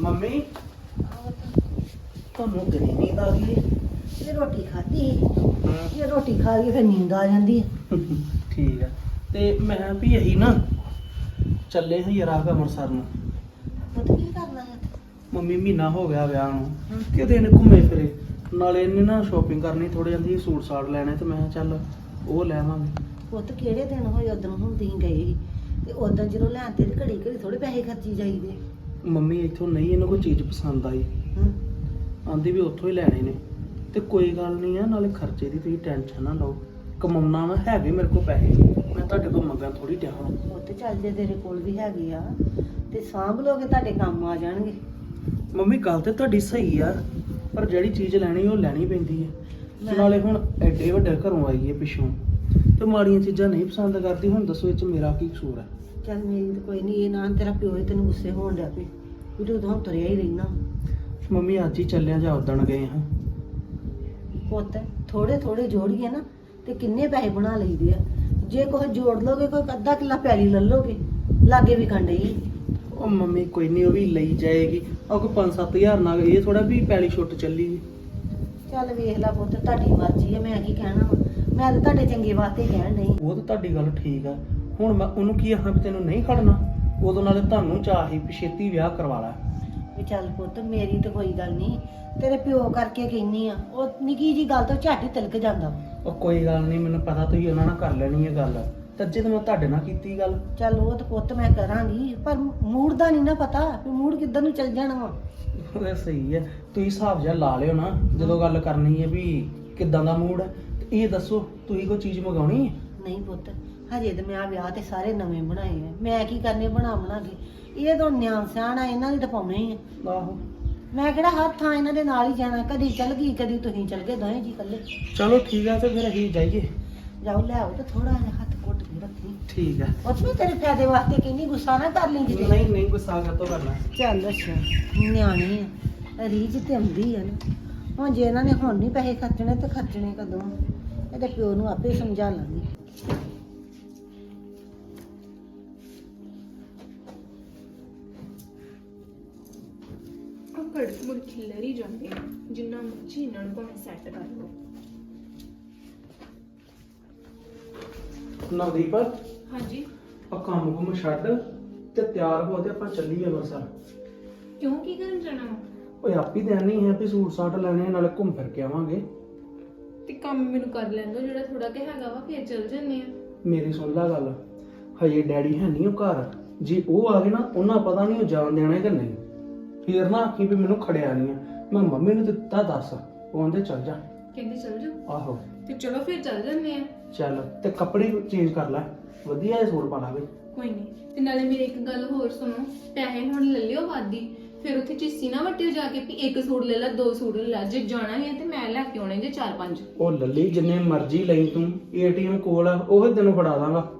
Mummy? ਤੁਹਾਨੂੰ ਨਹੀਂ ਨੀਂਦ ਆ ਗਈ ਇਹ ਰੋਟੀ ਖਾਧੀ ਇਹ ਰੋਟੀ ਖਾ ਕੇ ਫਿਰ ਨੀਂਦ ਆ ਜਾਂਦੀ ਹੈ ਠੀਕ ਆ। ਤੇ ਮੈਂ ਵੀ ਇਹੀ ਨਾ ਚੱਲੇ ਹਾਂ ਯਾਰ ਆਹ ਅੰਮ੍ਰਿਤਸਰ ਨੂੰ। ਪੁੱਤ ਕੀ ਕਰਨਾ ਹੈ ਮੰਮੀ ਮਹੀਨਾ ਹੋ ਗਿਆ ਵਿਆਹ ਨੂੰ। ਹਮ। ਕਿਤੇ ਨੇ ਘੁੰਮੇ ਫਿਰੇ। ਨਾਲੇ ਇਹਨੇ ਨਾ ਸ਼ਾਪਿੰਗ ਕਰਨੀ ਥੋੜੀ ਜਾਂਦੀ ਸੂਟ ਸਾੜ ਲੈਣੇ ਤੇ ਮੈਂ ਕਿਹਾ ਚੱਲ ਉਹ ਲੈ ਆਵਾਂਗੇ। ਪੁੱਤ ਕਿਹੜੇ ਦਿਨ ਹੋਏ ਉਦੋਂ ਗਏ ਸੀ? ਤੇ ਉਦੋਂ ਜਦੋਂ ਲੈਣ ਤੇ ਘੜੀ ਘੜੀ ਥੋੜੇ ਪੈਸੇ ਖਰਚੀ ਜਾਈਦੇ। ਮੰਮੀ ਇੱਥੋਂ ਨਹੀਂ ਇਹਨੂੰ ਕੋਈ ਚੀਜ਼ ਪਸੰਦ ਆਈ। ਹਾਂ। ਆਂਦੀ ਵੀ ਉੱਥੋਂ ਹੀ ਲੈਣੇ ਨੇ। ਤੇ ਕੋਈ ਗੱਲ ਨਹੀਂ ਆ ਨਾਲੇ ਖਰਚੇ ਦੀ ਤੁਸੀਂ ਟੈਨਸ਼ਨ ਨਾ ਲਓ। ਕਮਾਉਣਾ ਵਾ ਹੈਗੇ ਮੇਰੇ ਕੋਲ ਪੈਸੇ। ਮੈਂ ਤੁਹਾਡੇ ਕੋਲ ਮੰਗਾਂ ਥੋੜੀ ਡਿਆ ਹਾਂ ਪੁੱਤ ਚੱਲ ਜੇ ਤੇਰੇ ਕੋਲ ਵੀ ਹੈਗੇ ਆ ਤੇ ਸਾਂਭ ਲੋਗੇ ਤੁਹਾਡੇ ਕੰਮ ਆ ਜਾਣਗੇ। ਮੰਮੀ ਗੱਲ ਤੇ ਤੁਹਾਡੀ ਸਹੀ ਆ ਪਰ ਜਿਹੜੀ ਚੀਜ਼ ਲੈਣੀ ਉਹ ਲੈਣੀ ਪੈਂਦੀ ਹੈ ਨਾਲੇ ਹੁਣ ਐਡੇ ਵੱਡੇ ਘਰੋਂ ਆਈ ਹੈ ਪਿੱਛੋਂ। ਤੇ ਮਾੜੀਆਂ ਚੀਜ਼ਾਂ ਨਹੀਂ ਪਸੰਦ ਕਰਦੀ ਹੁਣ ਦੱਸੋ ਇਹ ਚ ਮੇਰਾ ਕੀ ਕਸੂਰ ਹੈ ਚੱਲ ਮੇਰੀ ਤਾਂ ਕੋਈ ਨਹੀਂ ਇਹ ਨਾ ਤੇਰਾ ਪਿਓ ਹੀ ਤੈਨੂੰ ਗੁੱਸੇ ਹੋਣ ਡਿਆ ਪਈ ਵੀ ਤੂੰ ਤਾਂ ਤੁਰਿਆ ਹੀ ਰਹਿਣਾ। ਮੰਮੀ ਅੱਜ ਹੀ ਚੱਲਿਆ ਜਾਂ ਉਦਣ ਗਏ ਹਾਂ ਪੁੱਤ ਥੋੜੇ ਥੋੜੇ ਜੋੜੀਏ ਨਾ ਤੇ ਕਿੰਨੇ ਪੈਸੇ ਬਣਾ ਲਈਦੇ ਆ। ਜੇ ਕੋਈ ਜੋੜ ਲੋਗੇ ਕੋਈ ਅੱਧਾ ਕਿੱਲਾ ਪੈਲੀ ਲੈ ਲੋਗੇ ਲਾਗੇ ਵੀ ਕੰਡੇ ਹੀ। ਉਹ ਮੰਮੀ ਕੋਈ ਨਹੀਂ ਉਹ ਵੀ ਲਈ ਜਾਏਗੀ। ਉਹ ਕੋਈ 5-7000 ਨਾਲ ਇਹ ਥੋੜਾ ਵੀ ਪੈਲੀ ਛੁੱਟ ਚੱਲੀ ਚੱਲ ਵੇਖ ਲੈ ਪੁੱਤ ਤੁਹਾਡੀ ਮਰਜ਼ੀ ਹੈ ਮੈਂ ਕੀ ਕਹਿਣਾ ਵਾ। ਮੈਂ ਤਾਂ ਤੁਹਾਡੇ ਚੰਗੇ ਵਾਸਤੇ ਕਹਿਣ ਨਹੀਂ ਉਹ ਤਾਂ ਤੁਹਾਡੀ ਗੱਲ ਠੀਕ ਆ। ਹੁਣ ਮੈਂ ਉਹਨੂੰ ਕੀ ਆਹਾਂ ਵੀ ਤੈਨੂੰ ਨਹੀਂ ਖੜਨਾ? ਉਦੋਂ ਨਾਲੇ ਤੁਹਾਨੂੰ ਚਾਹੀ ਛੇਤੀ ਵਿਆਹ ਕਰਵਾ ਲੈ। ਵੀ ਚੱਲ ਪੁੱਤ ਮੇਰੀ ਤਾਂ ਕੋਈ ਗੱਲ ਨਹੀਂ। ਤੇਰੇ ਪਿਓ ਕਰਕੇ ਕਹਿੰਨੀ ਆ ਉਹ ਨਿੱਕੀ ਜੀ ਗੱਲ ਤੋਂ ਝੱਟ ਤਿਲਕ ਜਾਂਦਾ। ਉਹ ਕੋਈ ਗੱਲ ਨਹੀਂ ਮੈਨੂੰ ਪਤਾ ਤੁਸੀਂ ਉਹਨਾਂ ਨਾਲ ਕਰ ਲੈਣੀ ਹੈ ਗੱਲ। ਤੇ ਜੇ ਮੈਂ ਤੁਹਾਡੇ ਨਾਲ ਕੀਤੀ ਗੱਲ। ਚੱਲ ਉਹ ਤਾਂ ਪੁੱਤ ਮੈਂ ਕਰਾਂਗੀ ਪਰ ਮੂਡ ਦਾ ਨਹੀਂ ਨਾ ਪਤਾ ਵੀ ਮੂਡ ਕਿੱਧਰ ਨੂੰ ਚੱਲ ਜਾਣਾ ਵਾ। ਉਹ ਸਹੀ ਹੈ ਤੁਸੀਂ ਹਿਸਾਬ ਜਿਹਾ ਲਾ ਲਿਓ ਨਾ ਜਦੋਂ ਗੱਲ ਕਰਨੀ ਹੈ ਵੀ ਕਿੱਦਾਂ ਦਾ ਮੂਡ ਹੈ। ਤੇ ਇਹ ਦੱਸੋ ਤੁਸੀਂ ਕੋਈ ਚੀਜ਼ ਮੰਗਾਉਣੀ ਹੈ? ਨਹੀਂ ਪੁੱਤ ਹਜੇ ਤੇ ਮੈਂ ਆ ਵਿਆਹ ਤੇ ਸਾਰੇ ਨਵੇਂ ਬਣਾਏ ਆ। ਮੈਂ ਕੀ ਕਰਨੇ ਬਣਾ ਬਣਾ ਕੇ ਇਹ ਤਾਂ ਨਿਆਣ ਸਿਆਣਾ ਇਹਨਾਂ ਦੀ ਤਾਂ ਪਾਉਣੇ ਹੀ ਆ। ਆਹੋ। ਮੈਂ ਕਿਹੜਾ ਹਰ ਥਾਂ ਇਹਨਾਂ ਦੇ ਨਾਲ ਹੀ ਜਾਣਾ। ਕਦੀ ਚੱਲ ਗਈ ਕਦੀ ਤੁਸੀਂ ਚੱਲ ਗਏ ਦੋਵੇਂ ਜੀ ਇਕੱਲੇ। ਚਲੋ ਠੀਕ ਹੈ ਤੇ ਫਿਰ ਅਸੀਂ ਜਾਈਏ। ਜਾਓ ਲੈ ਆਓ ਤੇ ਥੋੜਾ ਜਿਹਾ ਹੱਥ ਘੁੱਟ ਕੇ ਰੱਖੀ। ਠੀਕ ਹੈ ਉਹ ਵੀ ਤੇਰੇ ਫਾਇਦੇ ਵਾਸਤੇ ਕਹਿੰਦੀ ਗੁੱਸਾ ਨਾ ਕਰ ਲਈ ਕਿਤੇ। ਨਹੀਂ ਨਹੀਂ ਗੁੱਸਾ ਕਰ ਕਰਨਾ? ਚੱਲ ਅੱਛਾ ਨਿਆਣੀ ਆ। ਰੀਝ ਤੇ ਹੁੰਦੀ ਆ ਨਾ। ਹੁਣ ਜੇ ਇਹਨਾਂ ਨੇ ਹੁਣ ਨਹੀਂ ਪੈਸੇ ਖਰਚਣੇ ਤੇ ਖਰਚਣੇ ਕਦੋਂ ਇਹਦੇ ਪਿਓ ਨੂੰ ਆਪੇ ਸਮਝਾ ਲਾਂਗੀ। ਕੜਕ ਮੁੜ ਖਿਲਰ ਹੀ ਜਾਂਦੇ ਆ ਜਿੰਨਾ ਮਰਜ਼ੀ ਇਹਨਾਂ ਨੂੰ ਭਾਵੇਂ ਸੈੱਟ ਕਰ ਲਓ। ਨਵਦੀਪ ਹਾਂਜੀ। ਆ ਕੰਮ ਕੁਮ ਛੱਡ ਤੇ ਤਿਆਰ ਹੋ ਤੇ ਆਪਾਂ ਚੱਲੀਏ ਅੰਮ੍ਰਿਤਸਰ। ਕਿਉਂ ਕੀ ਕਰਨ ਜਾਣਾ ਵਾ? ਓਏ ਆਪੀ ਦੇਣੀ ਹੈ ਵੀ ਸੂਟ ਸਾਟ ਲੈਣੇ ਆ, ਨਾਲੇ ਘੁੰਮ ਫਿਰ ਕੇ ਆਵਾਂਗੇ। ਤੇ ਕੰਮ ਮੈਨੂੰ ਕਰ ਲੈਣ ਦੋ ਜਿਹੜਾ ਥੋੜਾ ਕਿ ਹੈਗਾ ਵਾ ਫੇਰ ਚੱਲ ਜੰਨੇ ਆ। ਮੇਰੀ ਸੁਣ ਲੈ ਗੱਲ ਹਜੇ ਡੈਡੀ ਹੈ ਨਹੀਂ ਉਹ ਘਰ। ਜੇ ਉਹ ਆ ਗਏ ਨਾ ਉਹਨਾਂ ਪਤਾ ਨਹੀਂ ਉਹ ਜਾਣ ਦੇਣਾ ਕਿ ਨਹੀਂ। ਫੇਰ ਨਾ ਆਖੀ ਵੀ ਮੈਨੂੰ ਖੜਿਆ ਨਹੀਂ ਆ। ਮੈਂ ਮੰਮੀ ਨੂੰ ਦਿੱਤਾ ਦੱਸ। ਉਹ ਆਂਦੇ ਚੱਲ ਜਾ। ਕਹਿੰਦੇ ਚੱਲ ਜਾਓ ਆਹੋ। ਤੇ ਚਲੋ ਫੇਰ ਚੱਲ ਜੰਨੇ ਆ। ਚੱਲ ਤੇ ਕੱਪੜੇ ਚੇਂਜ ਕਰ ਲੈ। ਵਧੀਆ ਜਿਹਾ ਸੂਟ ਪਾ ਲਾ ਵੇ ਕੋਈ ਨਹੀਂ ਤੇ ਨਾਲੇ ਮੇਰੀ ਇੱਕ ਗੱਲ ਹੋਰ ਸੁਣੋ। ਪੈਸੇ ਹੁਣ ਲੈ ਲਿਓ ਵਾਦੀ ਫਿਰ ਉੱਥੇ ਚੀਸੀ ਨਾ ਵਟਿਓ ਜਾ ਕੇ ਵੀ ਇੱਕ ਸੂਟ ਲੈ ਲੈ ਦੋ ਸੂਟ ਲੈ ਲੈ। ਜੇ ਜਾਣਾ ਹੈ ਤੇ ਮੈਂ ਲੈ ਕੇ ਆਉਣੇ ਜੇ ਚਾਰ ਪੰਜ। ਉਹ ਲੱਲੀ ਜਿੰਨੇ ਮਰਜ਼ੀ ਲਈ ਤੂੰ। ਏਟੀਐਮ ਕੋਲ ਆ ਉਹ ਤੈਨੂੰ ਫੜਾ ਦਾਂਗਾ।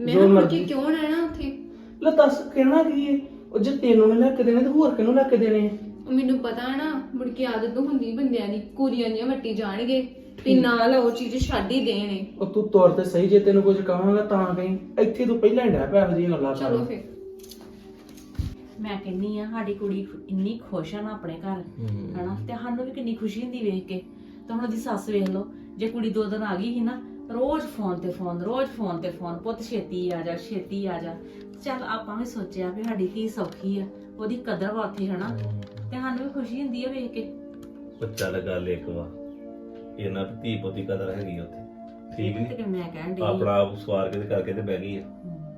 ਮੈਂ ਜੋ ਹੁਣ ਮਰਜ਼ੀ। ਕਿ ਕਿਉਂ ਰਹਿਣਾ ਉੱਥੇ? ਲੈ ਦੱਸ ਕਹਿਣਾ ਕੀ ਹੈ ਉਹ ਜੇ ਤੈਨੂੰ ਨਹੀਂ ਲੈ ਕੇ ਦੇਣੇ ਤੇ ਹੋਰ ਕਿਹਨੂੰ ਲੈ ਕੇ ਦੇਣੇ? ਆ? ਮੈਨੂੰ ਪਤਾ ਨਾ ਮੁੜ ਕੇ ਆਦਤ ਹੁੰਦੀ ਬੰਦਿਆਂ ਦੀ ਕੁੜੀਆਂ ਦੀਆਂ ਵੱਟੀ ਜਾਣਗੇ ਤੇ ਨਾਲ ਉਹ ਚੀਜ਼ ਛੱਡ ਹੀ ਦੇਣੇ। ਉਹ ਤੂੰ ਤੌਰ ਤੇ ਸਹੀ ਜੇ ਤੈਨੂੰ ਕੁਝ ਕਹਾਂਗਾ ਤਾਂ ਕਹੀਂ। ਇੱਥੇ ਤੂੰ ਪਹਿਲਾਂ ਹੀ ਡੈ ਪਿਆ ਇਹੋ ਜਿਹੀਆਂ ਗੱਲਾਂ ਚਲੋ ਕਰਨ। ਫਿਰ। ਮੈਂ ਕਹਿੰਨੀ ਆ ਸਾਡੀ ਕੁੜੀ ਇੰਨੀ ਖੁਸ਼ ਆ ਨਾ ਆਪਣੇ ਘਰ ਹਨਾ? ਤੇ ਸਾਨੂੰ ਵੀ ਕਿੰਨੀ ਖੁਸ਼ੀ ਹੁੰਦੀ ਵੇਖ ਕੇ। ਤਾਂ ਹੁਣ ਉਹਦੀ ਸੱਸ ਵੇਖ ਲਓ ਜੇ ਕੁੜੀ ਦੋ ਦਿਨ ਆ ਗਈ ਸੀ ਨਾ ਰੋਜ਼ ਫੋਨ ਤੇ ਫੋਨ ਰੋਜ਼ ਫੋਨ ਤੇ ਫੋਨ ਪੁੱਤ ਛੇਤੀ ਆ ਜਾ ਛੇਤੀ ਆ ਜਾ। ਚੱਲ ਆਪਾਂ ਵੀ ਸੋਚਿਆ ਵੀ ਸਾਡੀ ਧੀ ਸੌਖੀ ਆ ਉਹਦੀ ਕਦਰ ਵਾ ਉੱਥੇ ਹਨਾ? ਤੇ ਸਾਨੂੰ ਵੀ ਖੁਸ਼ੀ ਹੁੰਦੀ ਆ ਵੇਖ ਕੇ। ਉਹ ਚੱਲ ਗੱਲ ਇੱਕ ਵਾ ਇਹਨਾਂ ਦੀ ਧੀ ਪੁੱਤੀ ਕਦਰ ਹੈਗੀ ਆ ਉੱਥੇ ਠੀਕ ਤੇ ਨਹੀਂ ਮੈਂ ਕਹਿਣ ਆਪਣਾ ਆਪ ਸਵਾਰ ਕੇ ਤੇ ਕਰਕੇ ਤੇ ਬਹਿ ਗਈ ਆ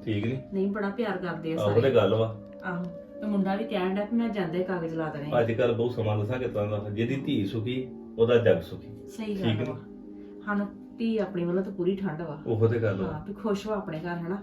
ਠੀਕ ਨਹੀਂ ਨਹੀਂ ਬੜਾ ਪਿਆਰ ਕਰਦੇ ਆ ਆਹੋ ਤੇ ਸਾਰੇ ਗੱਲ ਵਾ। ਆਹੋ ਤੇ ਮੁੰਡਾ ਵੀ ਕਹਿਣ ਡਿਆ ਵੀ ਮੈਂ ਜਾਂਦੇ ਕਾਗਜ਼ ਲਾ ਦੇਣੇ ਆ। ਅੱਜ ਕੱਲ ਬਹੁਤ ਸਮਾਂ ਦੱਸਾਂ ਕਿਦਾਂ ਦਾ ਜਿਹਦੀ ਧੀ ਸੁਖੀ ਉਹਦਾ ਜੱਗ ਸੁਖੀ ਸਹੀ ਠੀਕ ਗੱਲ ਨੀ? ਵਾ। ਸਾਨੂੰ ਧੀ ਆਪਣੀ ਵੱਲੋਂ ਤਾਂ ਪੂਰੀ ਠੰਡ ਵਾ। ਉਹੋ ਤੇ ਗੱਲ ਹਾਂ ਵਾ ਵੀ ਖੁਸ਼ ਹੋ ਆਪਣੇ ਘਰ ਹਨਾ?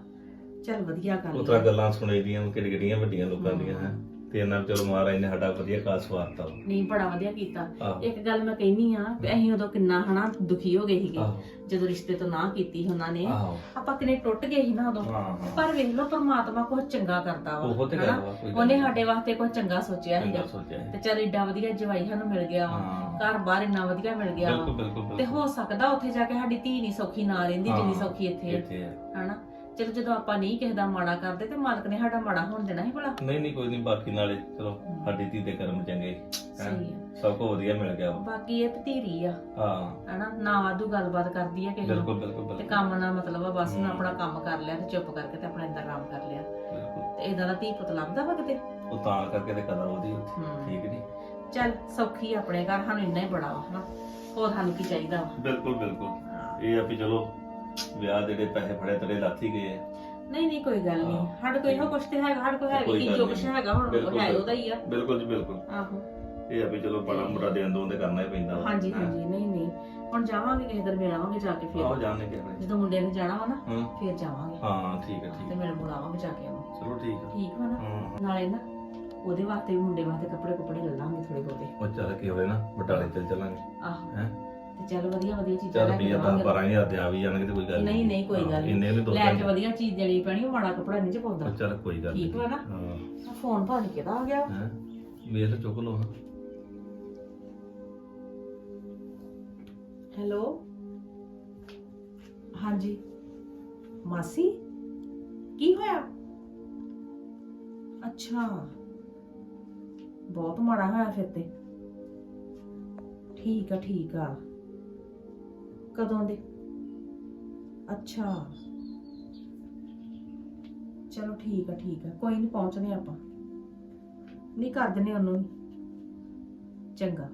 ਚੱਲ ਵਧੀਆ ਗੱਲ ਉਤਰਾ ਗੱਲਾਂ ਸੁਣੀ ਦੀਆਂ ਕਿਹੜੀ ਕਿਹੜੀਆਂ ਵੱਡੀਆਂ ਲੋਕਾਂ ਦੀਆਂ ਹੈ। ਤੇ ਇਹਨਾਂ ਚਲੋ ਮਹਾਰਾਜ ਨੇ ਸਾਡਾ ਵਧੀਆ ਕਾਸ ਵਾਰਤਾ ਵਾ। ਨਹੀਂ ਬੜਾ ਵਧੀਆ ਕੀਤਾ। ਆਹੋ। ਇੱਕ ਗੱਲ ਮੈਂ ਕਹਿਨੀ ਆ ਕਿ ਅਸੀਂ ਉਦੋਂ ਕਿੰਨਾ ਹਨਾ ਦੁਖੀ ਹੋ ਗਏ ਸੀਗੇ। ਆਹੋ। ਜਦੋਂ ਰਿਸ਼ਤੇ ਤੋਂ ਨਾ ਕੀਤੀ ਉਹਨਾਂ ਨੇ। ਆਹੋ। ਆਪਾਂ ਕਿੰਨੇ ਟੁੱਟ ਗਏ ਸੀ ਨਾ ਉਦੋਂ। ਹਾਂ ਹਾਂ। ਪਰ ਵੇਖ ਲਓ ਪ੍ਰਮਾਤਮਾ ਕੁਝ ਚੰਗਾ ਕਰਦਾ ਵਾ ਉਹੋ ਤੇ ਗੱਲ ਹਨਾ? ਵਾ ਕੋਈ ਗੱਲ ਉਹਨੇ। ਸਾਡੇ ਵਾਸਤੇ ਕੁਝ ਚੰਗਾ ਸੋਚਿਆ ਚੰਗਾ ਸੀਗਾ। ਸੋਚਿਆ ਸੀ। ਤੇ ਚੱਲ ਏਡਾ ਵਧੀਆ ਜਵਾਈ ਸਾਨੂੰ ਮਿਲ ਗਿਆ ਵਾ। ਹਾਂ। ਘਰ ਬਾਹਰ ਇੰਨਾ ਵਧੀਆ ਮਿਲ ਗਿਆ ਬਿਲਕੁਲ ਵਾ। ਬਿਲਕੁਲ ਤੇ ਬਿਲਕੁਲ। ਹੋ ਸਕਦਾ ਉੱਥੇ ਜਾ ਕੇ ਸਾਡੀ ਧੀ ਨਹੀਂ ਸੌਖੀ ਨਾ ਰਹਿੰਦੀ ਜਿੰਨੀ ਹਾਂ, ਸੌਖੀ ਇੱਥੇ ਆ ਇੱਥੇ ਆ। ਹਨਾ? ਚਲੋ ਜਦੋਂ ਆਪਾਂ ਨਹੀਂ ਕਿਸੇ ਦਾ ਮਾੜਾ ਕਰਦੇ ਤੇ ਮਾਲਕ ਨੇ ਸਾਡਾ ਮਾੜਾ ਹੋਣ ਦੇਣਾ ਸੀ ਭਲਾ। ਨਹੀਂ ਨਹੀਂ ਕੋਈ ਨਹੀਂ ਬਾਕੀ ਨਾਲੇ ਚਲੋ ਸਾਡੀ ਧੀ ਦੇ ਕਰਮ ਚੰਗੇ ਹੈਂ। ਸਹੀ ਆ। ਸਭ ਕੁਝ ਵਧੀਆ ਮਿਲ ਗਿਆ ਵਾ। ਬਾਕੀ ਇਹ ਭਤੀਰੀ ਆ। ਹਾਂ। ਹਨਾ ਨਾ ਵਾਧੂ ਗੱਲਬਾਤ ਕਰਦੀ ਆ ਕਿਸੇ ਨੂੰ ਬਿਲਕੁਲ ਬਿਲਕੁਲ ਤੇ ਬਿਲਕੁਲ। ਕੰਮ ਨਾਲ ਮਤਲਬ ਆ ਬਸ ਮੈਂ ਆਪਣਾ ਕੰਮ ਕਰ ਲਿਆ ਤੇ ਚੁੱਪ ਕਰਕੇ ਤੇ ਆਪਣਾ ਇੰਦਾ ਆਰਾਮ ਕਰ ਲਿਆ। ਬਿਲਕੁਲ। ਤੇ ਇਦਾਂ ਦਾ ਧੀ ਪੁੱਤ ਲੱਭਦਾ ਵਾ ਕਿਤੇ? ਉਹ ਤਾਂ ਕਰਕੇ ਤੇ ਕਦਰ ਉਹਦੀ ਉੱਥੇ ਹੂੰ। ਠੀਕ ਨਹੀਂ ਚੱਲ ਸੌਖੀ ਆ ਆਪਣੇ ਘਰ ਸਾਨੂੰ ਇੰਨਾ ਹੀ ਬੜਾ ਵਾ ਹਨਾ। ਹੋਰ ਸਾਨੂੰ ਕੀ ਚਾਹੀਦਾ ਵਾ? ਬਿਲਕੁਲ ਬਿਲਕੁਲ। ਇਹ ਆ ਵੀ ਚਲੋ ਵਿਆਹ ਜਿਹੜੇ ਪੈਸੇ ਫੜੇ ਤੇਰੇ ਲਾਥੀ ਗਏ ਆ। ਨਹੀਂ ਨਹੀਂ ਕੋਈ ਗੱਲ ਨਹੀਂ। ਹਾਂ। ਸਾਡੇ ਕੋਈ ਇਹੋ ਕੁਛ ਤੇ ਹੈਗਾ ਸਾਡੇ ਕੋਲ ਹੈ ਕੋਈ ਗੱਲ ਜੋ ਨਹੀਂ। ਕੁਛ ਹੈਗਾ ਹੁਣ ਬਿਲਕੁਲ, ਉਹ ਹੈ ਉਹਦਾ ਹੀ ਆ। ਬਿਲਕੁਲ ਜੀ ਬਿਲਕੁਲ। ਆਹੋ। ਇਹ ਆ ਵੀ ਚਲੋ ਬੜਾ ਮੁੰਡਾ ਦੇਣ ਦੋਨ ਤੇ ਕਰਨਾ ਹੀ ਪੈਂਦਾ। ਵਾ। ਹਾਂਜੀ। ਹਾਂਜੀ। ਨਹੀਂ ਨਹੀਂ। ਹੁਣ ਜਾਵਾਂਗੇ ਕਿਸੇ ਦਿਨ ਮਿਲਾਵਾਂਗੇ ਜਾ ਕੇ ਆਹੋ ਫਿਰ ਜਾਣੇ ਕਿ ਜਦੋਂ ਮੁੰਡੇ ਨੇ ਜਾਣਾ ਵਾ ਨਾ ਹਾਂ। ਫਿਰ ਜਾਵਾਂਗੇ। ਹਾਂ ਠੀਕ ਹੈ ਠੀਕ ਤੇ ਹੈ। ਮੇਰੇ ਬੁਲਾਵਾਂਗੇ ਜਾ ਕੇ ਉਹਨੂੰ। ਚਲੋ ਠੀਕ ਆ। ਠੀਕ ਵਾ ਨਾ? ਹਾਂ। ਨਾਲੇ ਨਾ ਉਹਦੇ ਵਾਸਤੇ ਵੀ ਮੁੰਡੇ ਵਾਸਤੇ ਕੱਪੜੇ ਕੁਪੜੇ ਲੈ ਲਾਂਗੇ ਥੋੜੇ ਬਹੁਤੇ। ਉਹ ਚੱਲ ਕੀ ਹੋਵੇ ਨਾ ਬਟਾਲੇ ਚੱਲ ਚੱਲਾਂਗੇ। ਆਹੋ। ਹੈਂ? ਚੱਲ ਵਧੀਆ ਵਧੀਆ ਚੀਜ਼ਾਂ ਚੱਲ ਲੈ ਕੇ ਵੀ 10 ਦੇਵਾਂਗੇ। 12000 ਦੇ ਆ ਵੀ ਜਾਣਗੇ ਤੇ ਕੋਈ ਗੱਲ ਨਹੀਂ ਨਹੀਂ। ਕੋਈ ਗੱਲ ਇੰਨੇ ਨਹੀਂ ਨਹੀਂ ਲੈ ਕੇ ਵਧੀਆ ਚੀਜ਼ ਦੇਣੀ ਪੈਣੀ ਉਹ ਮਾੜਾ ਕੱਪੜਾ ਨਹੀਂ ਚ ਪਾਉਂਦਾ ਚੱਲ ਕੋਈ ਗੱਲ ਠੀਕ ਵਾ ਨਾ? ਹਾਂ। ਫੋਨ ਭਾਣ ਕਿਹਦਾ ਆ ਗਿਆ। ਹੈ? ਵੇਖ ਚੁੱਕ ਲੋ ਹੈਲੋ? ਹਾਂਜੀ। ਮਾਸੀ? ਕੀ ਹੋਇਆ? ਅੱਛਾ। ਬਹੁਤ ਮਾੜਾ ਹੋਇਆ ਫਿਰ ਤੇ। ਠੀਕ ਆ ਠੀਕ ਆ। ਕਦੋਂ ਦੇ? ਅੱਛਾ। ਚਲੋ ਠੀਕ ਆ ਠੀਕ ਆ। ਕੋਈ ਨਹੀਂ ਪਹੁੰਚਨੇ ਆਪਾਂ। ਨਹੀਂ ਕਰ ਦਿੰਨੇ ਉਹਨੂੰ ਵੀ। ਚੰਗਾ।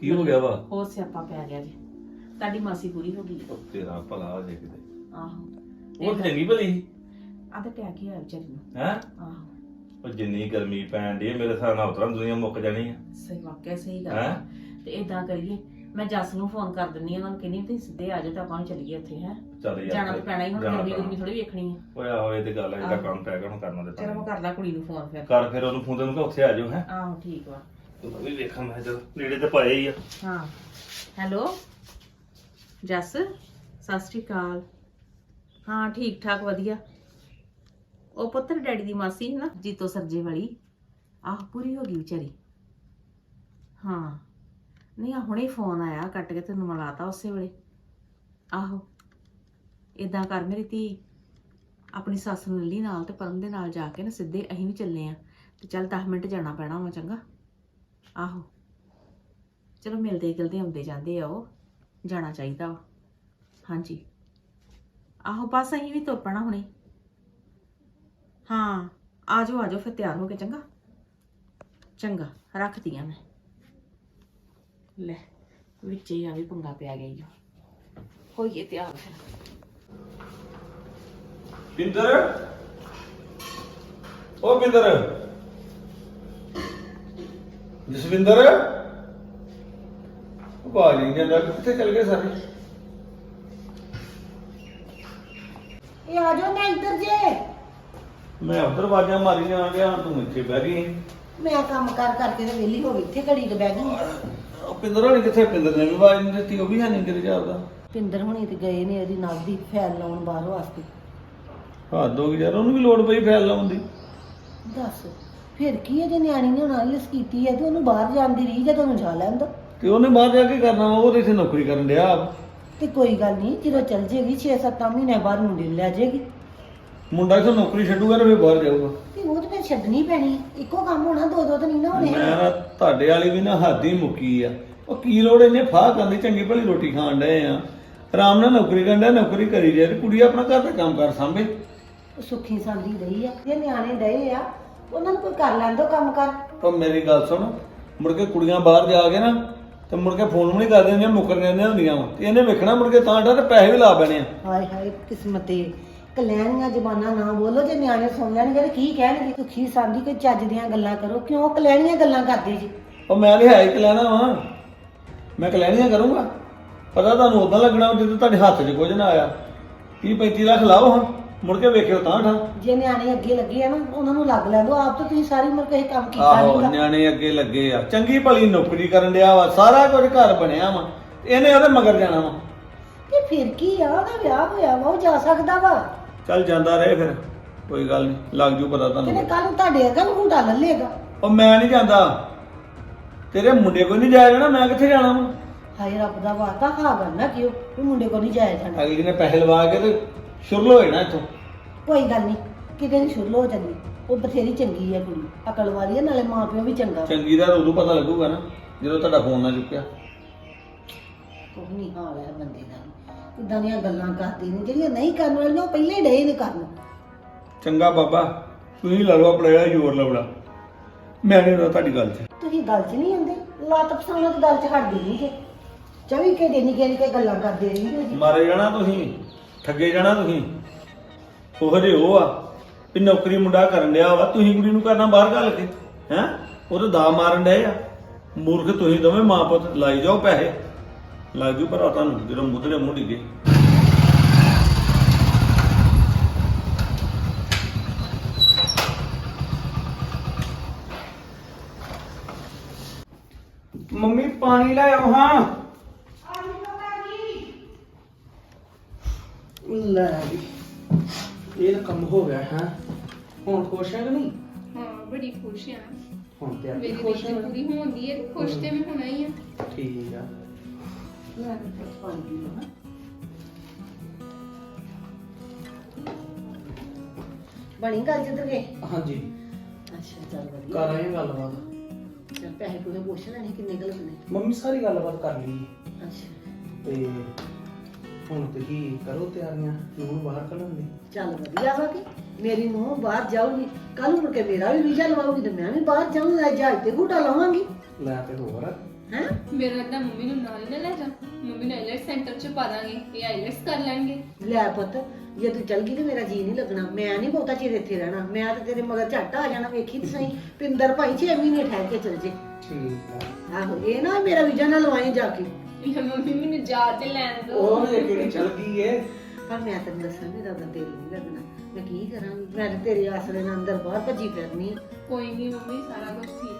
ਕੀ ਹੋ ਗਿਆ ਵਾ? ਹੋਰ ਸਿਆਪਾ ਪੈ ਗਿਆ ਜੀ। ਤੁਹਾਡੀ ਮਾਸੀ ਪੂਰੀ ਹੋ ਗਈ। ਉਹ ਤੇਰਾ ਭਲਾ ਹੋ ਜੇ ਕਿਤੇ। ਆਹੋ। ਉਹ ਤਾਂ ਚੰਗੀ ਭਲੀ ਆ ਤੇ ਟੈਕ ਹੀ ਹੋਇਆ ਵਿਚਾਰੀ ਨੂੰ। ਹੈ? ਆਹੋ। ਉਹ ਜਿੰਨੀ ਗਰਮੀ ਪੈਣ ਦੀ ਮੇਰੇ ਹਿਸਾਬ ਨਾਲ ਉਤਰਾਂ ਦੁਨੀਆ ਮੁੱਕ ਜਾਣੀ ਆ। ਸਹੀ ਵਾਕਿਆ ਸਹੀ ਗੱਲ ਹੈਂ? ਆ। ਤੇ ਇਦਾਂ ਕਰੀਏ ਮੈਂ ਜੱਸ ਨੂੰ ਫੋਨ ਕਰ ਦਿੰਨੀ ਆ ਉਹਨਾਂ ਨੂੰ ਕਹਿੰਨੀ ਤੁਸੀਂ ਸਿੱਧੇ ਆ ਜਾਓ ਤਾਂ ਆਪਾਂ ਵੀ ਚੱਲੀਏ ਉੱਥੇ ਹੈ। ਚੱਲ ਯਾਰ ਜਾਣਾ ਤਾਂ ਪੈਣਾ ਹੀ ਹੁਣ ਜਾਣਾ ਗਰਮੀ ਪੈਣਾ। ਥੋੜੀ ਵੇਖਣੀ ਆ। ਓਏ ਆਹੋ ਇਹ ਤੇ ਗੱਲ ਹੈ ਇਹਦਾ ਆਹੋ। ਕੰਮ ਪੈ ਗਿਆ ਹੁਣ ਕਰਨਾ ਤੇ ਚਲੋ ਮੈਂ ਪੈਣਾ। ਕੁੜੀ ਨੂੰ ਫੋਨ ਫਿਰ। ਕਰ ਫਿਰ ਉਹਨੂੰ ਫੋਨ ਤੇ ਉਹਨੂੰ ਉੱਥੇ ਆ ਜਾਓ ਹੈ। ਆਹੋ ਠੀਕ ਵਾ। ਤੂੰ ਵੀ ਵੇਖਾਂ ਮੈਂ ਚਲ ਨੇੜੇ ਤੇ ਪਾਇਆ ਹੀ ਆ। ਹਾਂ। ਹੈਲੋ? ਜੱਸ ਸਤਿ ਸ਼੍ਰੀ ਅਕਾਲ। ਹਾਂ ਠੀਕ ਠਾਕ ਵਧੀਆ। ਉਹ ਪੁੱਤਰ ਡੈਡੀ ਦੀ ਮਾਸੀ ਸੀ ਨਾ ਜੀਤੋ ਸਰਜੇ ਵਾਲੀ ਆਹ ਪੂਰੀ ਹੋ ਗਈ ਵਿਚਾਰੀ। ਹਾਂ। ਨਹੀਂ ਆ ਹੁਣੇ ਫੋਨ ਆਇਆ, ਕੱਟ ਕੇ ਤੈਨੂੰ ਮਿਲਾਤਾ ਉਸੇ ਵੇਲੇ। ਆਹੋ ਇਦਾਂ ਕਰ ਮੇਰੀ ਧੀ, ਆਪਣੀ ਸੱਸ ਨੂੰ ਲੱਲੀ ਨਾਲ ਤੇ ਪਰਮ ਦੇ ਨਾਲ ਜਾ ਕੇ ਨਾ ਸਿੱਧੇ ਅਸੀਂ ਵੀ ਚੱਲੇ ਆ ਤੇ ਚੱਲ 10 ਮਿੰਟ ਜਾਣਾ ਪੈਣਾ ਵਾ ਚੰਗਾ। ਆਹੋ, ਚਲੋ ਮਿਲਦੇ ਗਿਲਦੇ ਆਉਂਦੇ ਜਾਂਦੇ ਆ ਉਹ, ਜਾਣਾ ਚਾਹੀਦਾ ਵਾ। ਹਾਂਜੀ। ਆਹੋ, ਬਸ ਅਸੀਂ ਵੀ ਤੁਰ ਪੈਣਾ ਹੁਣੇ। ਹਾਂ, ਆ ਜਾਓ ਆ ਜਾਓ, ਫਿਰ ਤਿਆਰ ਹੋ ਕੇ ਚੰਗਾ। ਚੰਗਾ, ਰੱਖਦੀ ਆ ਮੈਂ। ਲੈ ਵਿੱਚ ਹੀ ਆ ਵੀ ਪੰਗਾ ਪਿਆ ਗਿਆ ਈ ਓ। ਹੋਈਏ ਤਿਆਰ। ਫਿਰ ਬਿੰਦਰ? ਓ ਬਿੰਦਰ। ਜਸਵਿੰਦਰ? ਉਹ ਬਾਜ ਨਹੀਂ ਜਾਂਦਾ ਕਿੱਥੇ ਚਲ ਗਏ ਸਾਰੇ? ਇਹ ਆ ਜਾਓ ਮੈਂ ਇੱਧਰ ਜੇ। ਮੈਂ ਉਧਰ ਵਾਜਾਂ ਮਾਰੀ ਜਾਣ ਗਿਆ ਤੂੰ ਇੱਥੇ ਬਹਿ ਗਈ। ਮੈਂ ਕੰਮ ਕਰ ਕਰਕੇ ਤੇ ਵਿਹਲੀ ਹੋ ਗਈ ਇੱਥੇ ਘੜੀ ਕੁ ਬਹਿ ਗਈ। ਪਿੰਦਰ ਹੋਣੀ ਕਿੱਥੇ ਪਿੰਦਰ ਨੇ ਵੀ ਆਵਾਜ਼ ਨਹੀਂ ਦਿੱਤੀ ਉਹ ਵੀ ਹੈ ਨਹੀਂ ਤੇਰੇ ਜਾਪਦਾ ਪਿੰਦਰ ਹੁਣੀ ਤੇ ਗਏ ਨੇ ਇਹਦੀ ਨਵ ਦੀ ਫੈਲ ਲਾਉਣ ਬਾਹਰ ਵਾਸਤੇ। ਹੱਦ ਹੋ ਗਈ ਯਾਰ ਉਹਨੂੰ ਵੀ ਲੋੜ ਪਈ ਫੈਲ ਲਾਉਣ ਦੀ। ਦੱਸ ਫਿਰ ਕੀ ਹੈ ਜੇ ਨਿਆਣੀ ਨੇ ਉਹਨਾਂ ਲਿਸ ਕੀਤੀ ਹੈ? ਤੇ ਉਹਨੂੰ ਬਾਹਰ ਜਾਣ ਦੀ ਰੀਝ ਹੈ ਤੁਹਾਨੂੰ ਜਾ ਲੈਣ ਦੋ। ਤੇ ਉਹਨੇ ਬਾਹਰ ਜਾ ਕੇ ਕਰਨਾ ਵਾ, ਉਹ ਤੇ ਇੱਥੇ ਨੌਕਰੀ ਕਰਨ ਡਿਆ ਆਪ। ਤੇ ਕੋਈ ਗੱਲ ਨਹੀਂ ਜਦੋਂ ਚੱਲ ਜੇਗੀ 6-7 ਮਹੀਨੇ ਬਾਅਦ ਮੁੰਡੇ ਨੂੰ ਲੈ ਜਾਏਗੀ ਮੁੰਡਾ ਇੱਥੇ ਨੌਕਰੀ ਛੱਡੂਗਾ ਤੇ ਫਿਰ ਬਾਹਰ ਜਾਊਗਾ। ਤੇ ਉਹ ਤੇ ਫਿਰ ਛੱਡਣੀ ਪੈਣੀ। ਇੱਕੋ ਕੰਮ ਹੋਣਾ ਦੋ ਦੋ ਤਾਂ ਨਹੀਂ ਨਾ ਹੋਣੇ। ਮੈਂ ਨਾ ਤੁਹਾਡੇ ਵਾਲੀ ਵੀ ਨਾ ਹੱਦ ਹੀ ਮੁੱਕੀ ਆ। ਉਹ ਕੀ ਲੋੜ ਇਹਨੇ ਫਾਹ ਕਰਨ ਦੀ? ਚੰਗੀ ਭਲੀ ਰੋਟੀ ਖਾਣ ਡਏ ਆ। ਆਰਾਮ ਨਾਲ ਨੌਕਰੀ ਕਰਨ ਡਿਆ ਨੌਕਰੀ ਕਰੀ ਜਾਏ ਤੇ ਕੁੜੀ ਆਪਣਾ ਘਰ ਦਾ ਕੰਮ ਕਰ ਸਾਂਭੇ। ਉਹ ਸੁੱਖੀ ਸਾਂਦੀ ਰਹੀ ਆ। ਜੇ ਨਿਆਣੇ ਡਏ ਆ ਉਹਨਾਂ ਨੂੰ ਕੋਈ ਕਰ ਲੈਣ ਦੋ ਕੰਮ ਕਰ। ਪਰ ਮੇਰੀ ਗੱਲ ਸੁਣ ਮੁੜ ਕੇ ਕੁੜੀਆਂ ਬਾਹਰ ਜਾ ਕੇ ਨਾ ਤੇ ਮੁੜ ਕੇ ਫੋਨ ਵੀ ਨਹੀਂ ਕਰਦੇ ਹੁੰਦੀਆਂ ਮੁੱਕਰ ਜਾਂਦੀਆਂ ਹੁੰਦੀਆਂ ਵਾ। ਤੇ ਇਹਨੇ ਵੇਖਣਾ ਮੁੜ ਕੇ ਤਾਂ ਤੇ ਪੈਸੇ ਵੀ ਲਾ ਪੈਣੇ ਆ। ਹਾਏ ਹਾਏ ਕਿਸਮਤੇ ਕਲੈਣੀਆਂ ਜ਼ਬਾਨਾਂ ਨਾ ਬੋਲੋ ਜੇ ਨਿਆਣੇ ਸੁਣ ਲੈਣਗੇ ਤੇ ਕੀ ਕਹਿਣਗੇ? ਸੁੱਖੀ ਸਾਂਦੀ ਕੋਈ ਚੱਜ ਦੀਆਂ ਗੱਲਾਂ ਕਰੋ? ਕਿਉਂ ਕਲੈਣੀਆਂ ਗੱਲਾਂ ਕਰਦੇ ਜੀ? ਉਹ ਮੈਂ ਵੀ ਹੈ ਹੀ ਲੈਣਾ ਵਾ। ਮੈਂ ਕਲੈਣੀਆਂ ਕਰੂੰਗਾ। ਪਤਾ ਤੁਹਾਨੂੰ ਉਦਾਂ ਲੱਗਣਾ ਜਦੋਂ ਤੁਹਾਡੇ ਹੱਥ 'ਚ ਕੁਝ ਨਾ ਆਇਆ। 30 35 ਲੱਖ ਲਾਓ ਹਾਂ ਮੁੜ ਕੇ ਵੇਖਿਓ ਤਾਂ ਠਾ। ਜੇ ਨਿਆਣੇ ਅੱਗੇ ਲੱਗੇ ਆ ਨਾ ਉਹਨਾਂ ਨੂੰ ਲੱਗ ਲੈਂਦੋ ਆਪ ਤਾਂ ਤੁਸੀਂ ਸਾਰੀ ਉਮਰ ਕਿਸੇ ਕੰਮ ਕੀਤਾ ਆਹੋ ਨਿਆਣੇ ਅੱਗੇ ਲੱਗੇ ਆ। ਚੰਗੀ ਭਲੀ ਨੌਕਰੀ ਕਰਨ ਡਿਆ ਵਾ। ਸਾਰਾ ਕੁਝ ਘਰ ਬਣਿਆ ਵਾ। ਇਹਨੇ ਉਹਦੇ ਮਗਰ ਜਾਣਾ ਵਾ। ਤੇ ਫਿਰ ਕੀ ਆ? ਉਹਦਾ ਵਿਆਹ ਹੋਇਆ ਵਾ ਉਹ ਜਾ ਸਕਦਾ ਵਾ। ਚੱਲ ਜਾਂਦਾ ਰਹੇ ਫਿਰ ਕੋਈ ਗੱਲ ਨਹੀਂ ਲੱਗ ਜੂ ਪਤਾ ਕਿਤੇ ਤੁਹਾਨੂੰ ਕੱਲ ਨੂੰ ਤੁਹਾਡੇ ਅੱਗਾ ਨੂੰ ਹੁੰਡਾ ਲੱਲੇਗਾ। ਉਹ ਮੈਂ ਨਹੀਂ ਜਾਂਦਾ। ਤੇਰੇ ਮੁੰਡੇ ਕੋਈ ਨਹੀਂ ਜਾਇਆ ਜਾਣਾ ਮੈਂ ਕਿੱਥੇ ਜਾਣਾ ਵਾ? ਹਾਏ ਰੱਬ ਦਾ ਵਾਸਤਾ ਹਾਂ ਗੱਲ ਨਾ ਕਿਉਂ ਵੀ ਮੁੰਡੇ ਕੋ ਨਹੀਂ ਜਾਇਆ ਜਾਣਾ। ਅਗਲੀ ਨੇ ਪੈਸੇ ਲਵਾ ਕੇ ਤੇ ਸ਼ੁਰੂ ਹੋਏ ਨਾ ਇੱਥੋਂ। ਕੋਈ ਗੱਲ ਨਹੀਂ ਕਿਤੇ ਨਹੀਂ ਸ਼ੁਰੂ ਹੋ ਜਾਂਦੀ ਉਹ ਬਥੇਰੀ ਚੰਗੀ ਆ ਕੁੜੀ ਅਕਲ ਵਾਲੀ ਆ ਨਾਲੇ ਮਾਂ ਪਿਓ ਵੀ ਚੰਗਾ। ਚੰਗੀ ਦਾ ਉਦੋਂ ਪਤਾ ਲੱਗੂਗਾ ਨਾ ਜਦੋਂ ਤੁਹਾਡਾ ਫੋਨ ਨਾ ਚੁੱਕਿਆ। ਕੁਝ ਨਹੀਂ ਹਾਲ ਹੈ ਬੰਦੇ ਦਾ ਕਿਦਾਂ ਦੀਆਂ ਗੱਲਾਂ ਕਰਦੀ ਨੇ ਜਿਹੜੀਆਂ ਨਹੀਂ ਕਰਨ ਵਾਲੀਆਂ ਉਹ ਪਹਿਲੇ ਡੇ ਨੇ ਕਰਨ। ਚੰਗਾ ਬਾਬਾ ਤੁਸੀਂ ਲਾ ਲਓ ਆਪਣਾ ਜਿਹੜਾ ਜ਼ੋਰ ਲਾਉਣਾ। ਮੈਂ ਨਹੀਂ ਉਹਦਾ ਤੁਹਾਡੀ ਗੱਲ 'ਚ। ਤੁਸੀਂ ਗੱਲ 'ਚ ਨਹੀਂ ਆਉਂਦੇ ਲੱਤ ਪਸਾਉਣਾ ਤੇ ਗੱਲ 'ਚ ਹਟਦੀ ਨਹੀਂ ਕਿ 24 ਘੰਟੇ ਨਿੱਕੇ ਨਿੱਕੇ ਗੱਲਾਂ ਕਰਦੇ ਰਹਿੰਦੇ ਜੀ ਮਾਰੇ ਜਾਣਾ ਤੁਸੀਂ ਠੱਗੇ ਜਾਣਾ ਤੁਸੀਂ। ਉਹ ਜਿਹੇ ਉਹ ਆ ਵੀ ਨੌਕਰੀ ਮੁੰਡਾ ਕਰਨ ਡਿਆ ਵਾ ਤੁਸੀਂ ਕੁੜੀ ਨੂੰ ਕਰਨਾ ਬਾਹਰ ਗੱਲ ਕੇ ਹੈ? ਉਹ ਤਾਂ ਦਾ ਮਾਰਨ ਡਏ ਆ। ਮੂਰਖ ਤੁਸੀਂ ਦੋਵੇਂ ਮਾਂ ਪੁੱਤ ਲਾਈ ਜਾਓ ਪੈਸੇ। ਲੱਗ ਜੂ ਪਰ ਤੁਹਾਨੂੰ ਜਦੋਂ ਮੁੱਧਰੇ ਮੂੰਹ ਡਿੱਗੇ। ਮੰਮੀ ਪਾਣੀ ਲੈ ਆਓ ਹਾਂ। ਲੈ ਵੀ ਇਹ ਤਾਂ ਕੰਮ ਹੋ ਗਿਆ ਹੈ। ਹੁਣ ਖੁਸ਼ ਹੈ ਕਿ ਨਹੀਂ? ਹਾਂ ਬੜੀ ਖੁਸ਼ ਆ। ਹੁਣ ਤੇ ਆਪੇ ਮੇਰੀ ਖੁਸ਼ ਹੈ ਪੂਰੀ ਹੁੰਦੀ ਹੈ ਖੁਸ਼ ਤੇ ਮੈਂ ਹੋਣਾ ਹੀ ਆ। ਠੀਕ ਆ। ਕੇ ਪਾਣੀ ਹਾਂ। ਬਣੀ ਗੱਲ ਜਿੱਧਰ ਗਏ? ਹਾਂਜੀ। ਅੱਛਾ ਚੱਲ ਵਧੀਆ। ਕਰ ਹਾਂ ਗੱਲਬਾਤ। ਚੱਲ ਪੈਸੇ ਪੂਰੇ ਪੁੱਛ ਲੈਣੇ ਕਿੰਨੇ ਗਲਤ ਨੇ ਮੰਮੀ ਸਾਰੀ ਗੱਲਬਾਤ ਕਰ ਲਈ। ਅੱਛਾ। ਤੇ ਹੁਣ ਤੁਸੀਂ ਕਰੋ ਤਿਆਰੀਆਂ ਨੂੰ ਬਾਹਰ ਕੱਢਣ ਦੀ ਚੱਲ ਵਧੀਆ ਵਾ ਕਿ ਮੇਰੀ ਨੂੰਹ ਬਾਹਰ ਜਾਊਗੀ। ਕੱਲ ਨੂੰ ਮੁੜ ਕੇ ਮੇਰਾ ਵੀ ਵੀਜ਼ਾ ਲਵਾਉਗੀ ਤੇ ਮੈਂ ਵੀ ਬਾਹਰ ਜਾਊਂਗਾ ਜਹਾਜ਼ ਤੇ ਘੂਟਾ ਲਵਾਂਗੀ। ਲੈ ਤੇ ਹੋਰ। ਹੈ? ਮੇਰਾ ਤਾਂ ਮੰਮੀ ਨੂੰ ਨਾਲ ਹੀ ਨਾ ਲੈ ਜਾ। ਮੰਮੀ ਨੂੰ ਆਈਲੈਟਸ ਸੈਂਟਰ 'ਚ ਪਾ ਦਾਂਗੇ ਇਹ ਆਈਲੈਟਸ ਕਰ ਲੈਣਗੇ। ਲੈ ਪੁੱਤ ਜੇ ਤੂੰ ਚਲ ਗਈ ਤੇ ਮੇਰਾ ਜੀ ਨਹੀਂ ਲੱਗਣਾ। ਮੈਂ ਨਹੀਂ ਬਹੁਤਾ ਚਿਰ ਇੱਥੇ ਰਹਿਣਾ। ਮੈਂ ਤੇ ਤੇਰੇ ਮਗਰ ਝੱਟ ਆ ਜਾਣਾ ਵੇਖੀ ਤੇ ਸਹੀ। ਪਿੰਦਰ ਭਾਈ 6 ਮਹੀਨੇ ਠਹਿਰ ਕੇ ਚਲ ਜੇ। ਠੀਕ ਆ। ਆਹੋ ਇਹ ਨਾ ਮੇਰਾ ਵੀਜ਼ਾ ਨਾ ਲਵਾਈ ਜਾ ਕੇ। ਇਹ ਮੰਮੀ ਮੈਨੂੰ ਜਾ ਤੇ ਲੈਣ ਦੋ। ਉਹ ਜੇ ਕਿਹੜੀ ਚੱਲ ਗਈ ਏ। ਪਰ ਮੈਂ ਤੈਨੂੰ ਦੱਸਾਂ ਮੇਰਾ ਤਾਂ ਦਿਲ ਨਹੀਂ ਲੱਗਣਾ। ਮੈਂ ਕੀ ਕਰਾਂਗੀ ਮੈਂ ਤੇ ਤੇਰੇ ਆਸਰੇ ਨਾਲ ਅੰਦਰ ਬਾਹਰ ਭੱਜੀ ਫਿਰਨੀ ਆ। ਕੋਈ ਨਹੀਂ ਮੰਮੀ ਸਾਰਾ ਕੁਝ ਠੀਕ ਵਾ।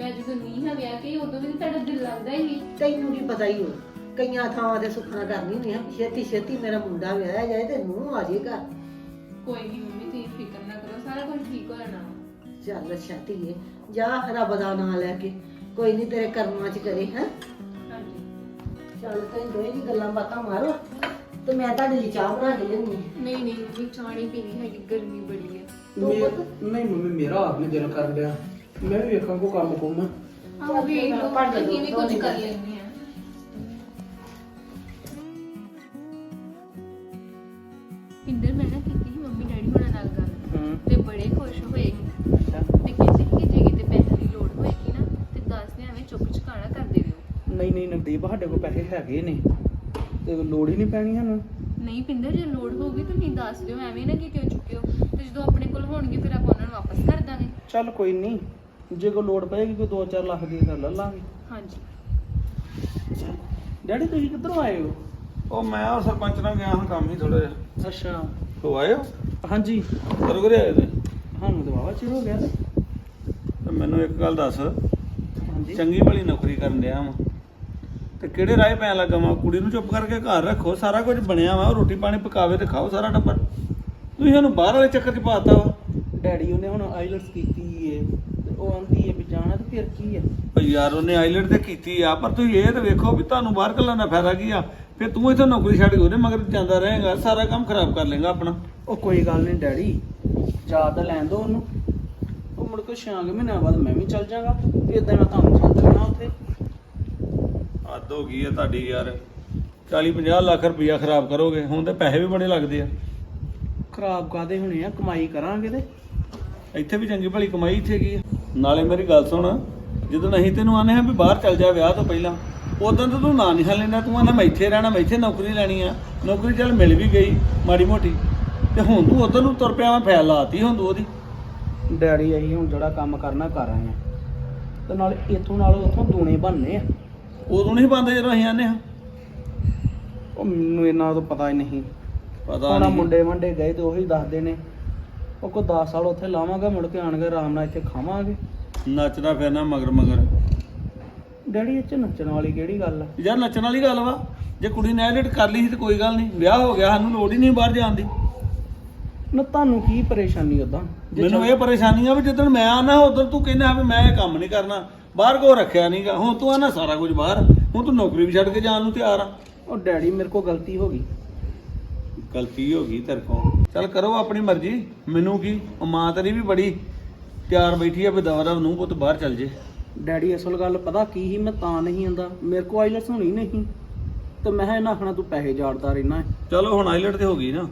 ਮੈਂ ਜਦੋਂ ਨਹੀਂ ਹਾਂ ਵਿਆਹ ਕੇ ਉਦੋਂ ਵੀ ਤੁਹਾਡਾ ਦਿਲ ਲੱਗਦਾ ਹੀ ਸੀ। ਤੈਨੂੰ ਕੀ ਪਤਾ ਹੀ ਹੋ ਕਈਆਂ ਥਾਵਾਂ ਤੇ ਸੁੱਖਣਾ ਕਰਨੀ ਹੁੰਦੀ ਆ ਛੇਤੀ ਛੇਤੀ ਮੇਰਾ ਮੁੰਡਾ ਵਿਆਹਿਆ ਜਾਏ ਤੇ ਨੂੰ ਆ ਜਾਏ ਘਰ ਕੋਈ ਨਹੀਂ ਮੰਮੀ ਤੁਸੀਂ ਫਿਕਰ ਨਾ ਕਰੋ ਸਾਰਾ ਕੁਝ ਠੀਕ ਹੋ ਜਾਣਾ। ਚੱਲ ਅੱਛਾ ਧੀਏ ਜਾ ਰੱਬ ਦਾ ਨਾਮ ਲੈ ਕੇ ਕੋਈ ਨਹੀਂ ਤੇਰੇ ਕਰਮਾਂ 'ਚ ਕਰੇ ਹੈ ਹਾਂਜੀ ਚੱਲ ਤੈਨੂੰ ਦੋਏ ਦੀ ਗੱਲਾਂ ਬਾਤਾਂ ਮਾਰੋ ਤੇ ਮੈਂ ਤੁਹਾਡੇ ਲਈ ਚਾਹ ਬਣਾ ਕੇ ਲਿਆਉਂਦੀ ਹਾਂ। ਨਹੀਂ ਨਹੀਂ ਮੰਮੀ ਚਾਹ ਨਹੀਂ ਪੀਣੀ ਹੈਗੀ ਗਰਮੀ ਬੜੀ ਹੈ ਮੇ- ਪੁੱਤ? ਨਹੀਂ ਮੰਮੀ ਮੇਰਾ ਆਪ ਨਹੀਂ ਦਿਲ ਕਰ ਰਿਹਾ ਮੈਂ ਵੀ ਵੇਖਾਂ ਕੋ ਕੰਮ ਕੁਮ ਆਹ ਵੀ ਵੀ ਕੁਝ ਕਰ ਲੈਂਦੇ ਆ। ਮੈਂ ਨਾ ਕੀਤੀ ਸੀ ਮੰਮੀ ਡੈਡੀ ਹੋਣਾ ਨਾਲ ਗੱਲ। ਹੂੰ। ਤੇ ਬੜੇ ਖੁਸ਼ ਹੋਏ ਅੱਛਾ। ਤੇ ਕਹਿੰਦੇ ਕਿ ਜੇ ਕਿਤੇ ਪੈਸੇ ਦੀ ਲੋੜ ਹੋਏਗੀ ਨਾ ਤੇ ਦੱਸ ਦੇ ਐਵੇਂ ਚੁੱਕ ਚੁਕਾਣਾ ਕਰ ਦਿਓ। ਨਹੀਂ ਨਹੀਂ ਨਵਦੀਪ ਸਾਡੇ ਕੋਲ ਪੈਸੇ ਹੈਗੇ ਨੇ। ਤੇ ਲੋੜ ਹੀ ਨਹੀਂ ਪੈਣੀ ਸਾਨੂੰ। ਨਹੀਂ ਪਿੰਦਰ ਜੇ ਲੋੜ ਹੋਊਗੀ ਤੁਸੀਂ ਦੱਸ ਦਿਓ ਐਵੇਂ ਨਾ ਕਿ ਕਿਉਂ ਚੁੱਕਿਓ ਤੇ ਜਦੋਂ ਆਪਣੇ ਕੋਲ ਹੋਣਗੇ ਫਿਰ ਆਪਾਂ ਉਹਨਾਂ ਨੂੰ ਵਾਪਸ ਕਰ ਦਾਂਗੇ। ਚੱਲ ਕੋਈ ਨਹੀਂ। ਜੇ ਕੋ ਲੋੜ ਪਏਗੀ ਕੋਈ 2-4 ਲੱਖ ਦੀ ਤਾਂ ਲੈ ਲਾਂਗੇ। ਹਾਂਜੀ। ਡੈਡੀ ਤੁਸੀਂ ਕਿੱਧਰੋਂ ਆਏ ਹੋ? ਉਹ ਮੈਂ ਉਹ ਸਰਪੰਚ ਨਾਲ ਗਿਆ ਹਾਂ ਕੰਮ ਹੀ ਥੋੜਾ ਜਿਹਾ। ਅੱਛਾ। ਹੋ ਆਏ ਹੋ? ਹਾਂਜੀ। ਕਦੋਂ ਕਰੇ ਆਏ ਤੁਸੀਂ? ਸਾਨੂੰ ਤਾਂ ਵਾਵਾ ਚਿਰ ਹੋ ਗਿਆ। ਤੇ ਤੇ ਮੈਨੂੰ ਇੱਕ ਗੱਲ ਦੱਸ। ਹਾਂਜੀ। ਚੰਗੀ ਭਲੀ ਨੌਕਰੀ ਕਰਨ ਡਿਆ ਵਾਂ। ਤੇ ਕਿਹੜੇ ਰਾਹ ਪੈਣ ਲੱਗਾ ਵਾਂ? ਕੁੜੀ ਨੂੰ ਚੁੱਪ ਕਰਕੇ ਘਰ ਰੱਖੋ। ਸਾਰਾ ਕੁਝ ਬਣਿਆ ਵਾ। ਰੋਟੀ ਪਾਣੀ ਪਕਾਵੇ ਤੇ ਖਾਓ ਸਾਰਾ ਟੱਬਰ। ਤੁਸੀਂ ਸਾਨੂੰ ਬਾਹਰ ਵਾਲੇ ਚੱਕਰ 'ਚ ਪਾਤਾ ਵਾ। ਡੈਡੀ ਉਹਨੇ ਹੁਣ ਆਈਲਟਸ ਕੀਤੀ ਏ ਤੇ ਉਹ ਆਂਦੀ ਏ ਵੀ ਜਾਣਾ ਤੇ ਫਿਰ ਕੀ ਆ? ਭਈ ਯਾਰ ਉਹਨੇ ਆਈਲੈਂਡ ਤੇ ਕੀਤੀ ਆ ਪਰ ਤੁਸੀਂ ਇਹ ਤਾਂ ਵੇਖੋ ਵੀ ਤੁਹਾਨੂੰ ਬਾਹਰ ਕੱਲਣ ਦਾ ਫਾਇਦਾ ਕੀ ਆ। ਫਿਰ ਤੂੰ ਇੱਥੇ ਨੌਕਰੀ ਛੱਡ ਕੇ ਉਹਦੇ ਮਗਰ ਜਾਂਦਾ ਰਹੇਗਾ ਸਾਰਾ ਕੰਮ ਖਰਾਬ ਕਰ ਲੇਗਾ ਆਪਣਾ। ਉਹ ਕੋਈ ਗੱਲ ਨਹੀਂ ਡੈਡੀ ਜਾ ਤਾਂ ਲੈਣ ਦੋ ਉਹਨੂੰ। ਉਹ ਮੁੜ ਕੇ ਛਾਂਗ ਮਹੀਨਿਆਂ ਬਾਅਦ ਮੈਂ ਵੀ ਚੱਲ ਜਾਗਾ ਇਦਾਂ ਮੈਂ ਤੁਹਾਨੂੰ ਛੱਡ ਲੈਣਾ ਉੱਥੇ। ਹੱਦ ਹੋ ਗਈ ਆ ਤੁਹਾਡੀ ਯਾਰ। 40 50 ਲੱਖ ਰੁਪਈਆ ਖਰਾਬ ਕਰੋਗੇ ਹੁਣ ਤੇ ਪੈਸੇ ਵੀ ਬੜੇ ਲੱਗਦੇ ਆ। ਖਰਾਬ ਕਾਦੇ ਹੋਣੇ ਆ? ਕਮਾਈ ਕਰਾਂਗੇ ਤੇ। ਇੱਥੇ ਵੀ ਚੰਗੀ ਭਲੀ ਕਮਾਈ ਇੱਥੇ ਕੀ ਆ। ਨਾਲੇ ਮੇਰੀ ਗੱਲ ਸੁਣ ਜਦੋਂ ਅਸੀਂ ਤੈਨੂੰ ਆਨੇ ਹਾਂ ਵੀ ਬਾਹਰ ਚੱਲ ਜਾ ਵਿਆਹ ਤੋਂ ਪਹਿਲਾਂ ਉਦੋਂ ਤਾਂ ਤੂੰ ਨਾਂ ਨਹੀਂ ਲੈਣਾ ਤੂੰ ਆਨਾ ਮੈਂ ਇੱਥੇ ਰਹਿਣਾ ਮੈਂ ਇੱਥੇ ਨੌਕਰੀ ਲੈਣੀ ਆ। ਨੌਕਰੀ ਚੱਲ ਮਿਲ ਵੀ ਗਈ ਮਾੜੀ ਮੋਟੀ। ਤੇ ਹੁਣ ਤੂੰ ਉਧਰ ਨੂੰ ਤੁਰ ਪਿਆ ਮੈਂ ਫੈਲ ਲਾਤੀ ਹੁਣ ਤੂੰ ਉਹਦੀ। ਡੈਡੀ ਅਸੀਂ ਹੁਣ ਜਿਹੜਾ ਕੰਮ ਕਰਨਾ ਕਰ ਆਏ ਆ ਤੇ ਨਾਲ ਇੱਥੋਂ ਨਾਲ ਉੱਥੋਂ ਦੂਣੇ ਬਣਨੇ ਆ। ਉਦੋਂ ਨਹੀਂ ਬੰਦੇ ਜਦੋਂ ਅਸੀਂ ਆਨੇ ਹਾਂ। ਉਹ ਮੈਨੂੰ ਇਹਨਾਂ ਤੋਂ ਪਤਾ ਹੀ ਨਹੀਂ। ਪਤਾ ਨਹੀਂ। ਮੁੰਡੇ ਮੰਡੇ ਗਏ ਤੇ ਉਹੀ ਦੱਸਦੇ ਨੇ ਉਹ ਕੋ 10 ਸਾਲ ਉੱਥੇ ਲਾਵਾਂਗੇ ਮੁੜ ਕੇ ਆਣਗੇ ਆਰਾਮ ਨਾਲ ਇੱਥੇ ਖਾਵਾਂਗੇ। ਨੱਚਦਾ ਫਿਰਨਾ ਮਗਰ ਮਗਰ। ਡੈਡੀ ਇਹ ਚ ਨੱਚਣ ਵਾਲੀ ਕਿਹੜੀ ਗੱਲ ਆ? ਯਾਰ ਨੱਚਣ ਵਾਲੀ ਗੱਲ ਵਾ। ਜੇ ਕੁੜੀ ਨੇ ਐਡਿਟ ਕਰ ਲਈ ਸੀ ਤੇ ਕੋਈ ਗੱਲ ਨਹੀਂ। ਵਿਆਹ ਹੋ ਗਿਆ ਸਾਨੂੰ ਲੋੜ ਹੀ ਨਹੀਂ ਬਾਹਰ ਜਾਣ ਦੀ। ਨਾ ਤੁਹਾਨੂੰ ਕੀ ਪਰੇਸ਼ਾਨੀ ਉਦਾਂ ਮੈਨੂੰ ਇਹ ਪਰੇਸ਼ਾਨੀ ਆ ਵੀ ਜਦੋਂ ਮੈਂ ਆਣਾ ਉਧਰ ਤੂੰ ਕਹਿੰਦਾ ਵੀ ਮੈਂ ਇਹ ਕੰਮ ਨਹੀਂ ਕਰਨਾ। ਬਾਹਰ ਕੋ ਰੱਖਿਆ ਨਹੀਂਗਾ ਹੁਣ ਤੂੰ ਆਣਾ ਸਾਰਾ ਕੁਝ ਬਾਹਰ। ਹੁਣ ਤੂੰ ਨੌਕਰੀ ਵੀ ਛੱਡ ਕੇ ਜਾਣ ਨੂੰ ਤਿਆਰ ਆ। ਉਹ ਡੈਡੀ ਮੇਰੇ ਕੋਲ ਗਲਤੀ ਹੋ ਗਈ। ਗਲਤੀ ਹੋ ਗਈ ਤੇਰੇ ਕੋਲ ਚੱਲ ਕਰੋ ਆਪਣੀ ਮਰਜ਼ੀ। ਮੈਨੂੰ ਕੀ? ਉਹ ਮਾਂ ਤੇਰੀ ਵੀ ਬੜੀ ਤਿਆਰ ਬੈਠੀ ਆ ਵੀ ਦਵਾ ਦਵ ਨੂੰ ਪੁੱਤ ਬਾਹਰ ਚੱਲ ਜੇ। ਡੈਡੀ ਅਸਲ ਗੱਲ ਪਤਾ ਕੀ ਸੀ? ਮੈਂ ਤਾਂ ਨਹੀਂ ਆਂਦਾ। ਮੇਰੇ ਕੋਲ ਆਈਲਟਸ ਹੋਣੀ ਨਹੀਂ। ਤੇ ਮੈਂ ਕਿਹਾ ਇਹਨਾਂ ਆਖਣਾ ਤੂੰ ਪੈਸੇ ਜਾੜਦਾ ਰਹਿਣਾ। ਚਲੋ ਹੁਣ ਆਈਲਟ ਤੇ ਹੋ ਗਈ ਨਾ।